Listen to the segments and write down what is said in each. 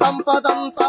సంపదంతా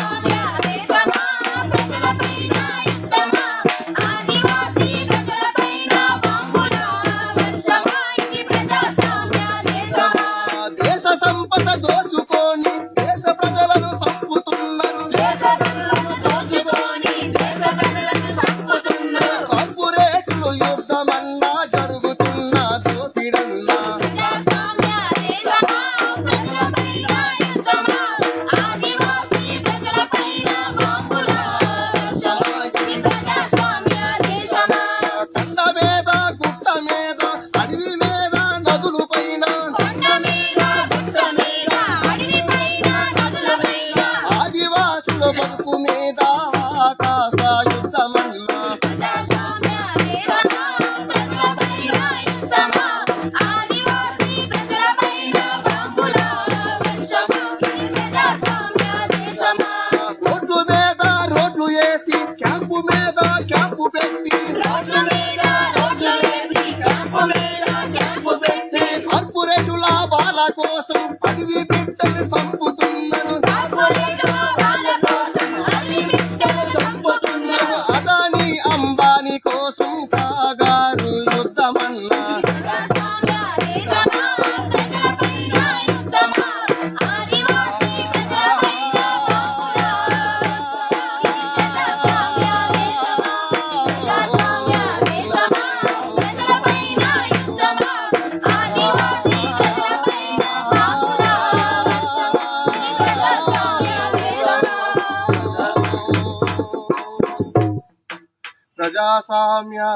మోసమన్నా జరుగుతున్న దోపిడన్నా మీద గుట్ట మీద మీద క్యాంపు పెట్టి కార్పొరేటు లాభాల కోసం పదివి Sama.